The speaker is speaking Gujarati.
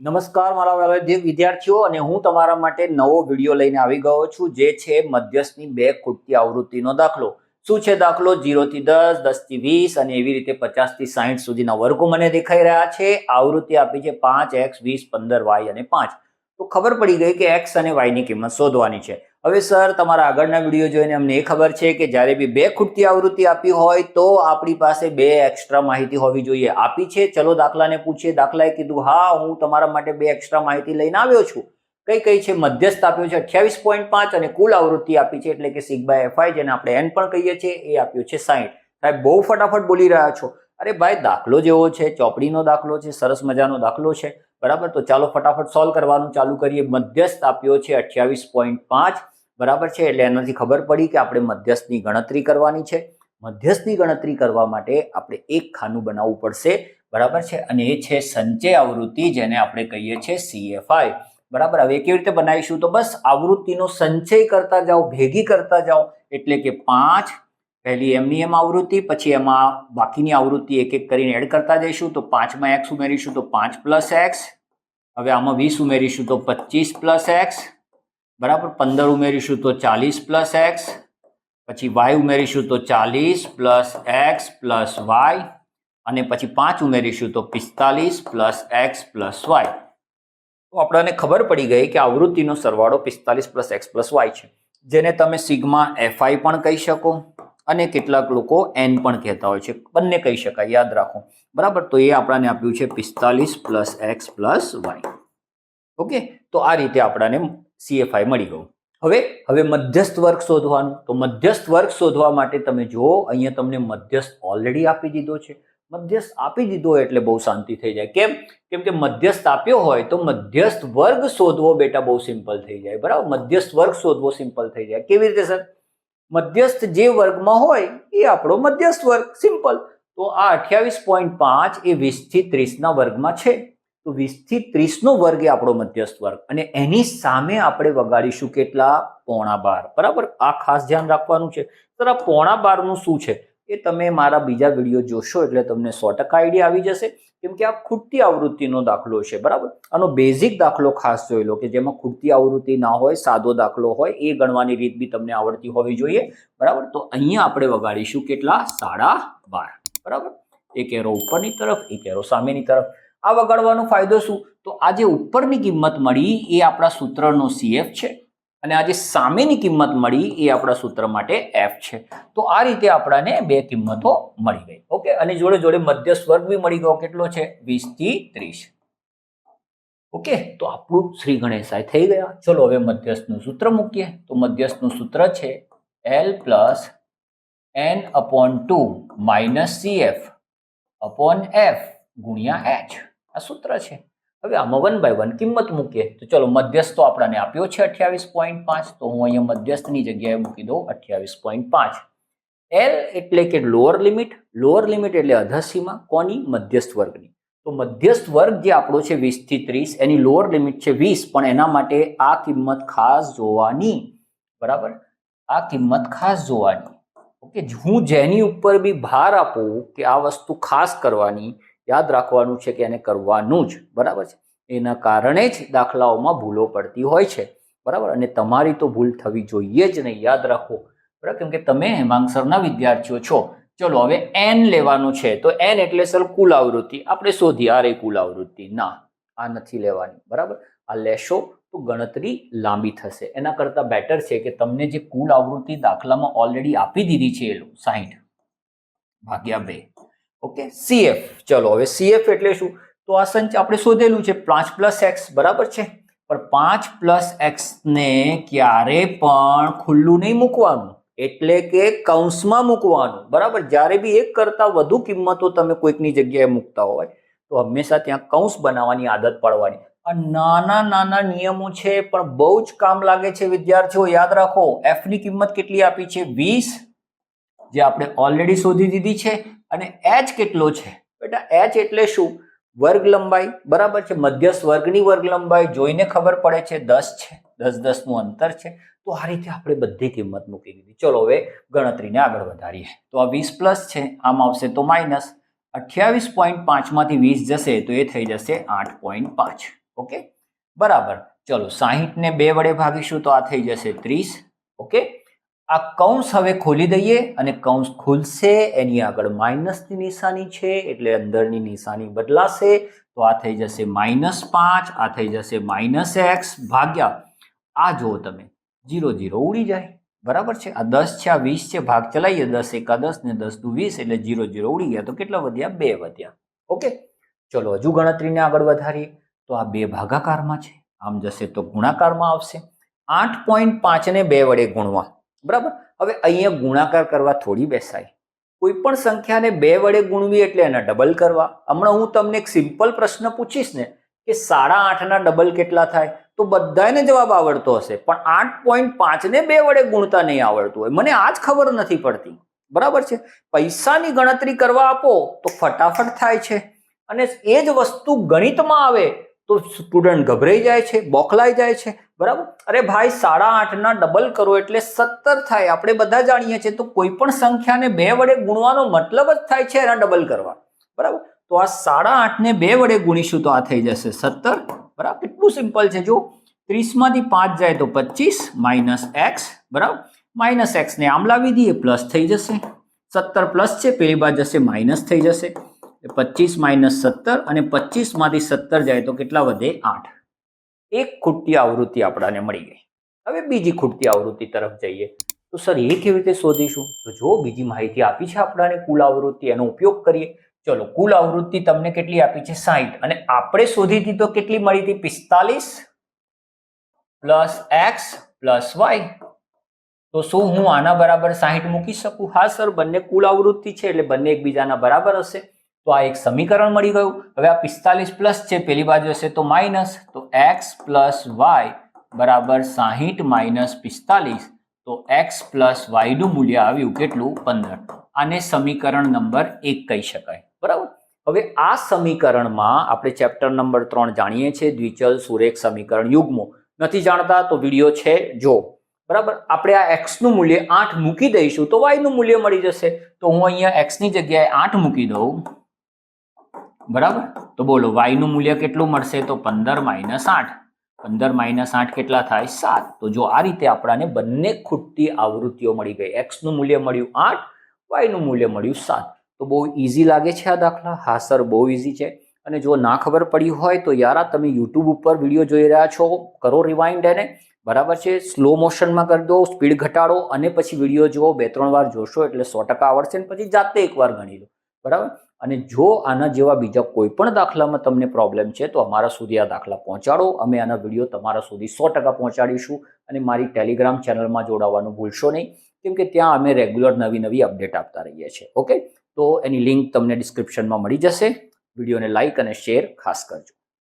નમસ્કાર, મારા વિદ્યાર્થીઓ, અને હું તમારા માટે નવો વીડિયો લઈને આવી ગયો છું, જે છે મધ્યસ્થની બે ખૂટતી આવૃત્તિનો દાખલો. શું છે દાખલો? જીરોથી દસ દસથી વીસ, અને એવી રીતે પચાસથી સાહીઠ સુધીના વર્ગો મને દેખાઈ રહ્યા છે. આવૃત્તિ આપી છે પાંચ, એક્સ, વીસ, પંદર, વાય અને પાંચ. તો ખબર પડી ગઈ કે એક્સ અને વાયની કિંમત શોધવાની છે. હવે સર, તમારા આગળના વીડિયો જોઈને અમને એ ખબર છે કે જ્યારે બી બે ખૂટતી આવૃત્તિ આપી હોય તો આપણી પાસે બે એક્સ્ટ્રા માહિતી હોવી જોઈએ. આપી છે, ચલો દાખલાને પૂછીએ. દાખલાએ કીધું, હા, હું તમારા માટે બે એક્સ્ટ્રા માહિતી લઈને આવ્યો છું. કઈ કઈ છે? મધ્યસ્થ આપ્યો છે અઠ્યાવીસ પોઈન્ટ પાંચ અને કુલ આવૃત્તિ આપી છે એટલે કે સિગ્મા એફઆઈ જેને આપણે એન પણ કહીએ છીએ, એ આપ્યો છે સાઈઠ. સાહેબ, બહુ ફટાફટ બોલી રહ્યા છો. અરે ભાઈ, દાખલો જેવો છે, ચોપડીનો દાખલો છે, સરસ મજાનો દાખલો છે. બરાબર? તો ચાલો ફટાફટ સોલ્વ કરવાનું ચાલુ કરીએ. મધ્યસ્થ આપ્યો છે અઠ્યાવીસ પોઈન્ટ પાંચ. બરાબર છે? એટલે એનાથી ખબર પડી કે આપણે મધ્યસ્થની ગણતરી કરવાની છે. મધ્યસ્થની ગણતરી કરવા માટે આપણે એક ખાનું બનાવવું પડશે. બરાબર છે? અને એ છે સંચય આવૃત્તિ, જેને આપણે કહીએ છીએ સીએફઆઈ બરાબર? હવે કેવી રીતે બનાવીશું? તો બસ આવૃત્તિનો સંચય કરતા જાઓ, ભેગી કરતા જાઓ. એટલે કે પાંચ પહેલી એમની એમ આવૃત્તિ, પછી એમાં બાકીની આવૃત્તિ એક એક કરીને એડ કરતા જઈશું, તો પાંચમાં એક્સ ઉમેરીશું તો પાંચ પ્લસ એક્સ હવે આમાં વીસ ઉમેરીશું તો પચીસ પ્લસ એક્સ બરાબર? પંદર ઉમેરીશું તો ચાલીસ પ્લસ એક્સ પછી વાય ઉમેરીશું તો ચાલીસ પ્લસ એક્સ પ્લસ વાય અને પછી પાંચ ઉમેરીશું તો પિસ્તાલીસ પ્લસ એક્સ પ્લસ વાય તો આપણને ખબર પડી ગઈ કે આવૃત્તિનો સરવાળો પિસ્તાલીસ પ્લસ એક્સ પ્લસ વાય છે. જેને તમે સિગ્મા એફઆઈ પણ કહી શકો. અને કેટલાક લોકો એન પણ કહેતા હોય છે. બંને કહી શકાય, યાદ રાખો. બરાબર? તો એ આપણાને આપ્યું છે પિસ્તાલીસ plus X plus Y. Okay? તો આ રીતે આપણાને સીએફઆઈ મળી ગયું. હવે હવે મધ્યસ્થ વર્ગ શોધવાનું. તો મધ્યસ્થ વર્ગ શોધવા માટે તમે જુઓ, અહીંયા તમને મધ્યસ્થ ઓલરેડી આપી દીધો છે. મધ્યસ્થ આપી દીધો એટલે બહુ શાંતિ થઈ જાય. કેમ? કેમ કે મધ્યસ્થ આપ્યો હોય તો મધ્યસ્થ વર્ગ શોધવો બેટા બહુ સિમ્પલ થઈ જાય. બરાબર? મધ્યસ્થ વર્ગ શોધવો સિમ્પલ થઈ જાય. કેવી રીતે, સર? મધ્યસ્થ જે વર્ગમાં હોય, એ આપણો મધ્યસ્થ વર્ગ. સિમ્પલ તો આ અઠ્યાવીસ પોઈન્ટ પાંચ એ વીસથી ત્રીસના વર્ગમાં છે. તો વીસથી ત્રીસનો વર્ગ એ આપણો મધ્યસ્થ વર્ગ. અને એની સામે આપણે વગાડીશું કેટલા? પોણા બાર. બરાબર? આ ખાસ ધ્યાન રાખવાનું છે. સર પોણા બારનું શું છે? એ તમે મારા બીજા વીડિયો જોશો એટલે તમને સો ટકા આઈડિયા આવી જશે. કેમ કે આ ખૂટતી આવૃત્તિનો દાખલો છે, બરાબર? આનો બેઝિક દાખલો ખાસ જોઈ લો કે જેમાં ખૂટતી આવૃત્તિ ના હોય, સાદો દાખલો હોય, એ ગણવાની રીત બી તમને આવડતી હોવી જોઈએ, બરાબર? તો અહીંયા આપણે વગાડીશું કેટલા? સાડા બાર, બરાબર? એક એરો ઉપરની તરફ, એક એરો સામેની તરફ. આ વગાડવાનો ફાયદો શું? તો આ જે ઉપરની કિંમત મળી એ આપણા સૂત્રનો સીએફ છે. અને આ જે સામેની કિંમત મળી એ આપણા સૂત્ર માટે એફ છે. તો આ રીતે આપણાને બે કિંમતો મળી ગઈ. ઓકે? અને જોડે જોડે મધ્યસ્થ વર્ગ બી મળી ગયો. કેટલો છે? વીસથી ત્રીસ. ઓકે? તો આપણું શ્રી ગણેશાય થઈ ગયા. ચલો હવે મધ્યસ્થનું સૂત્ર મૂકીએ. તો મધ્યસ્થનું સૂત્ર છે L plus N upon two minus C F upon F ગુણ્યા એચ આ સૂત્ર છે. હવે આમાં વન બાય વન કિંમત મૂકીએ. તો ચલો મધ્યસ્થ તો આપણને આપ્યો છે અઠ્યાવીસ પોઈન્ટ પાંચ. તો હું અહીંયા મધ્યસ્થની જગ્યાએ મૂકી દઉં અઠ્યાવીસ પોઈન્ટ પાંચ. એલ એટલે કે લોઅર લિમિટ લોઅર લિમિટ એટલે અધસીમા, કોની? મધ્યસ્થ વર્ગની. તો મધ્યસ્થ વર્ગ જે આપણો છે વીસથી ત્રીસ, એની લોઅર લિમિટ છે વીસ, પણ એના માટે આ કિંમત ખાસ જોવાની. બરાબર? આ કિંમત ખાસ જોવાની. ઓકે, હું જેની ઉપર બી ભાર આપું કે આ વસ્તુ ખાસ કરવાની યાદ રાખવાનું છે કે એને કરવાનું જ, બરાબર છે? એના કારણે જ દાખલાઓમાં ભૂલો પડતી હોય છે, બરાબર? અને તમારી તો ભૂલ થવી જોઈએ જ નહીં, યાદ રાખો. બરાબર? કેમ કે તમે હેમાંગસરના વિદ્યાર્થીઓ છો. ચલો, હવે એન લેવાનું છે. તો એન એટલે સર કુલ આવૃત્તિ. આપણે શોધી આ કુલ આવૃત્તિ. ના, આ નથી લેવાની, બરાબર? આ લેશો તો ગણતરી લાંબી થશે. એના કરતાં બેટર છે કે તમને જે કુલ આવૃત્તિ દાખલામાં ઓલરેડી આપી દીધી છે એ સાહીઠ ભાગ્યા બે. ઓકે? સીએફ ચલો, હવે સીએફ એટલે શું? તો આ સંચ આપણે શોધેલું છે પાંચ પ્લસ એક્સ બરાબર છે? પણ પાંચ પ્લસ એક્સ ને ક્યારે પણ ખુલ્લું નહીં મૂકવાનું. એટલે કે કૌંસમાં મૂકવાનું. બરાબર? જ્યારે બી એક કરતાં વધુ કિંમતો તમે કોઈકની જગ્યાએ મૂકતા હોય, તો હંમેશા ત્યાં કૌંસ બનાવવાની આદત પાડવાની. આ નાના નાના નિયમો છે, પણ બહુ જ કામ લાગે છે, વિદ્યાર્થીઓ. યાદ રાખો એફની કિંમત કેટલી આપી છે? વીસ. જે આપણે ઓલરેડી શોધી દીધી છે અને એચ કેટલો છે? બેટા એચ એટલે શું? વર્ગ લંબાઈ, બરાબર છે? મધ્યસ્થ વર્ગની વર્ગ લંબાઈ જોઈને ખબર પડે છે દસ છે. દસ દસનું અંતર છે. તો આ રીતે આપણે બધી કિંમત મૂકી દીધી. ચલો હવે ગણતરીને આગળ વધારીએ. તો આ વીસ પ્લસ છે, આમ આવશે તો માઇનસ અઠ્યાવીસ પોઈન્ટ પાંચમાંથી વીસ જશે તો એ થઈ જશે આઠ પોઈન્ટ પાંચ. ઓકે? બરાબર. ચલો સાહીઠને બે વડે ભાગીશું તો આ થઈ જશે ત્રીસ. ઓકે? આ કૌંસ હવે ખોલી દઈએ અને કૌંસ ખુલશે, એની આગળ માઇનસની નિશાની છે એટલે અંદરની નિશાની બદલાશે, તો આ થઈ જશે માઇનસ પાંચ, આ થઈ જશે માઇનસ એક્સ ભાગ્યા, આ જુઓ તમે જીરો જીરો ઉડી જાય, બરાબર છે? આ દસ છે, આ વીસ છે, ભાગ ચલાવીએ, દસ એકા દસ ને દસ દુ વીસ એટલે જીરો જીરો ઉડી ગયા, તો કેટલા વધ્યા? બે વધ્યા, ઓકે? ચલો, હજુ ગણતરીને આગળ વધારીએ, તો આ બે ભાગાકારમાં છે, આમ જશે તો ગુણાકારમાં આવશે, આઠ પોઈન્ટ પાંચને બે વડે ગુણવા બરાબર? હવે અહીંયા ગુણાકાર કરવા થોડી બેસાય. કોઈ પણ સંખ્યાને બે વડે ગુણવી એટલે એના ડબલ કરવા. હમણાં હું તમને એક સિમ્પલ પ્રશ્ન પૂછીશ ને કે સાડા આઠના ડબલ કેટલા થાય? તો બધાને જવાબ આવડતો હશે. પણ આઠ પોઈન્ટ પાંચને બે વડે ગુણતા નહીં આવડતું હોય. મને આ જ ખબર નથી પડતી. બરાબર છે? પૈસાની ગણતરી કરવા આપો તો ફટાફટ થાય છે. અને એ જ વસ્તુ ગણિતમાં આવે તો સ્ટુડન્ટ ગભરાઈ જાય છે, બોખલાઈ જાય છે. બરાબર? અરે ભાઈ, સાડા આઠના ડબલ કરો એટલે સત્તર થાય. આપણે બધા જાણીએ છીએ તો કોઈ પણ સંખ્યાને બે વડે ગુણવાનો મતલબ જ થાય છે એના ડબલ કરવા. બરાબર? તો આ સાડા આઠને બે વડે ગુણીશું તો આ થઈ જશે સત્તર. બરાબર? કેટલું સિમ્પલ છે જો ત્રીસમાંથી પાંચ જાય તો પચીસ માઇનસ એક્સ બરાબર? માઇનસ એક્સને આમ લાવી દઈએ પ્લસ થઈ જશે. સત્તર પ્લસ છે, પેલી બાદ જશે માઇનસ થઈ જશે. પચીસ માઇનસ સત્તર અને પચીસમાંથી સત્તર જાય તો કેટલા વધે આઠ. એક ખૂટતી આવૃત્તિ આપણાને મળી ગઈ. હવે બીજી ખૂટતી આવૃત્તિ તરફ જઈએ. તો સર, એ કેવી રીતે શોધીશું? તો જો બીજી માહિતી આપી છે આપણાને કુલ આવૃત્તિ, એનો ઉપયોગ કરીએ. ચલો, કુલ આવૃત્તિ તમને કેટલી આપી છે? સાહીઠ અને આપણે શોધી હતી તો કેટલી મળી હતી? પિસ્તાલીસ પ્લસ એક્સ પ્લસ વાય. તો શું હું આના બરાબર સાહીઠ મૂકી શકું? હા, સર, બંને કુલ આવૃત્તિ છે એટલે બંને એકબીજાના બરાબર હશે. તો આ એક સમીકરણ મળી ગયું. હવે આ પિસ્તાલીસ પ્લસ છે, પેલી બાજુ હશે તો માઇનસ તો એક્સ પ્લસ વાય બરાબર સાહીઠ માઇનસ પિસ્તાલીસ. તો એક્સ પ્લસ વાયનું મૂલ્ય આવ્યું કેટલું? પંદર. આને સમીકરણ નંબર એક કહી શકાય. બરાબર? હવે આ સમીકરણમાં આપણે ચેપ્ટર નંબર ત્રણ જાણીએ છીએ, દ્વિચલ સુરેખ સમીકરણ યુગ્મો. નથી જાણતા તો વીડિયો છે, જો. બરાબર? આપણે આ એક્સનું મૂલ્ય આઠ મૂકી દઈશું તો વાયનું મૂલ્ય મળી જશે. તો હું અહીંયા એક્સની જગ્યાએ આઠ મૂકી દઉં. બરાબર? તો બોલો વાયનું મૂલ્ય કેટલું મળશે? તો પંદર માઇનસ આઠ. પંદર માઇનસ આઠ કેટલા થાય? સાત. તો જો આ રીતે આપણાને બંને ખૂટતી આવૃત્તિઓ મળી ગઈ એક્સનું મૂલ્ય મળ્યું આઠ વાયનું મૂલ્ય મળ્યું સાત. તો બહુ ઇઝી લાગે છે આ દાખલા? હા સર બહુ ઇઝી છે. અને જો ના ખબર પડી હોય તો યાર તમે યુટ્યુબ ઉપર વીડિયો જોઈ રહ્યા છો. કરો રિવાઇન્ડ એને. બરાબર છે? સ્લો મોશનમાં કરી દો સ્પીડ ઘટાડો અને પછી વીડિયો જુઓ. બે, ત્રણ વાર જોશો એટલે સો ટકા આવડશે ને પછી જાતે એકવાર ગણી લો. બરાબર? અને જો આના જેવા બીજા કોઈ પણ દાખલામાં તમને પ્રોબ્લેમ છે, તો અમારા સુધી આ દાખલા પહોંચાડો. અમે આના વીડિયો તમારા સુધી સો ટકા પહોંચાડીશું અને મારી ટેલિગ્રામ ચેનલમાં જોડાવાનું ભૂલશો નહીં, કેમ કે ત્યાં અમે રેગ્યુલર નવી નવી અપડેટ આપતા રહીએ છીએ. ઓકે તો એની લિંક તમને ડિસ્ક્રિપ્શનમાં મળી જશે. વિડીયોને લાઇક અને શેર ખાસ કરજો.